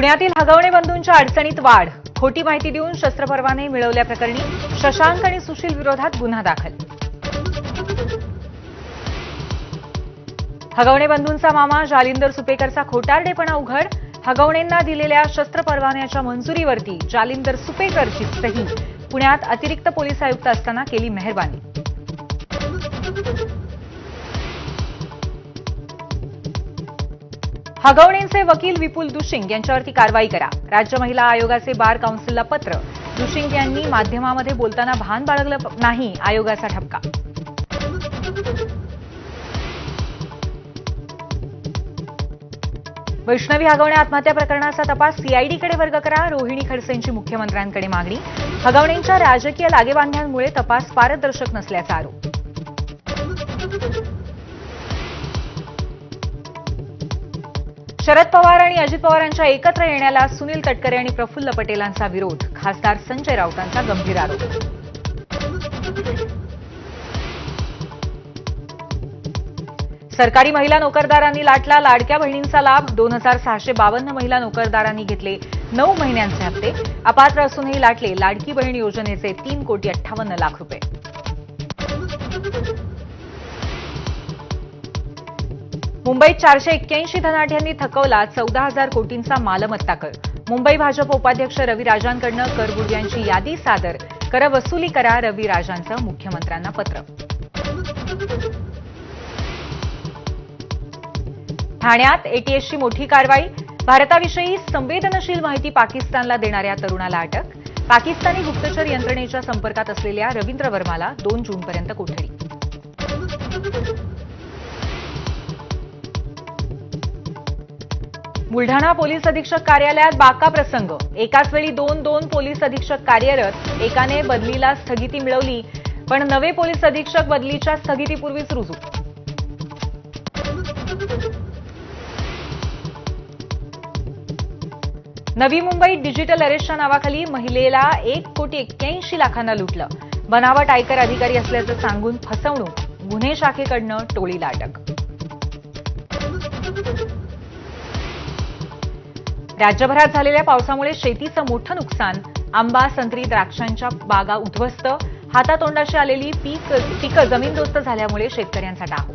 पुण्यातील हगवणे बंधूंच्या अडचणीत वाढ. खोटी माहिती देऊन शस्त्र परवाने मिळवल्याप्रकरणी शशांक आणि सुशील विरोधात गुन्हा दाखल. हगवणे बंधूंचा मामा जालिंदर सुपेकरचा खोटारडेपणा उघड. हगवणेंना दिलेल्या शस्त्र परवान्याच्या मंजुरीवरती जालिंदर सुपेकरची सही. पुण्यात अतिरिक्त पोलीस आयुक्त असताना केली मेहरबानी. हगवणेंचे वकील विपुल दुशिंग यांच्यावरती कारवाई करा. राज्य महिला आयोगाचे बार काउन्सिलला पत्र. दुशिंग यांनी माध्यमामध्ये बोलताना भान बाळगलं नाही आयोगाचा ठपका. वैष्णवी हगवणे आत्महत्या प्रकरणाचा तपास सीआयडीकडे वर्ग करा. रोहिणी खडसेंची मुख्यमंत्र्यांकडे मागणी. हगवणेंच्या राजकीय लागेबांध्यांमुळे तपास पारदर्शक नसल्याचा आरोप. शरद पवार आणि अजित पवारांच्या एकत्र येण्याला सुनील तटकरे आणि प्रफुल्ल पटेलांचा विरोध. खासदार संजय राऊतांचा गंभीर आरोप. सरकारी महिला नोकरदारांनी लाटला लाडक्या बहिणींचा लाभ. दोन हजार सहाशे बावन्न महिला नोकरदारांनी घेतले नऊ महिन्यांचे हप्ते. अपात्र असूनही लाटले लाडकी बहीण योजनेचे तीन कोटी अठ्ठावन्न लाख रुपये. मुंबईत चारशे एक्क्याऐंशी धनाढ्यांनी थकवला चौदा हजार कोटींचा मालमत्ता कर. मुंबई भाजप उपाध्यक्ष रवी राजांकडनं करबुडव्यांची यादी सादर. कर वसुली करा रवी राजांचं मुख्यमंत्र्यांना पत्र. ठाण्यात एटीएसची मोठी कारवाई. भारताविषयी संवेदनशील माहिती पाकिस्तानला देणाऱ्या तरुणाला अटक. पाकिस्तानी गुप्तचर यंत्रणेच्या संपर्कात असलेल्या रवींद्र वर्माला दोन जूनपर्यंत कोठडी. बुलढाणा पोलीस अधीक्षक कार्यालयात बाका प्रसंग. एकाच वेळी दोन दोन पोलीस अधीक्षक कार्यरत एकाने बदलीला स्थगिती मिळवली पण नवे पोलीस अधीक्षक बदलीच्या स्थगितीपूर्वीच रुजू. नवी मुंबईत डिजिटल अरेस्टच्या नावाखाली महिलेला एक कोटी एक्क्याऐंशी लाखांना लुटलं. बनावट आयकर अधिकारी असल्याचं सांगून फसवणूक गुन्हे शाखेकडनं टोळीला अटक राज्यभरात झालेल्या पावसामुळे शेतीचं मोठं नुकसान आंबा संत्री द्राक्षांच्या बागा उद्ध्वस्त हातातोंडाशी आलेली पीक पिकं जमीनदोस्त झाल्यामुळे शेतकऱ्यांचा डाव.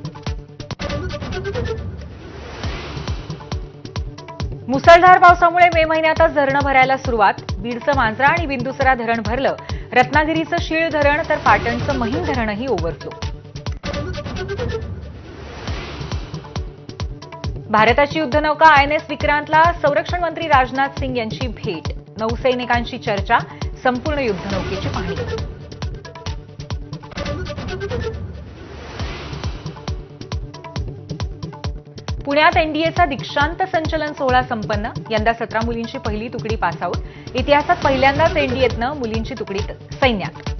मुसळधार पावसामुळे मे महिन्यातच धरणं भरायला सुरुवात. बीडचं मांजरा आणि बिंदुसरा धरण भरलं. रत्नागिरीचं शीळ धरण तर पाटणचं महिम धरणही ओव्हरफ्लो भारताची युद्धनौका आयएनएस विक्रांतला संरक्षण मंत्री राजनाथ सिंग यांची भेट. नौसैनिकांशी चर्चा संपूर्ण युद्धनौकेची पाहणी. पुण्यात एनडीएचा दीक्षांत संचलन सोहळा संपन्न. यंदा सतरा मुलींची पहिली तुकडी पासआउट इतिहासात पहिल्यांदाच एनडीएतनं मुलींची तुकडी सैन्यात.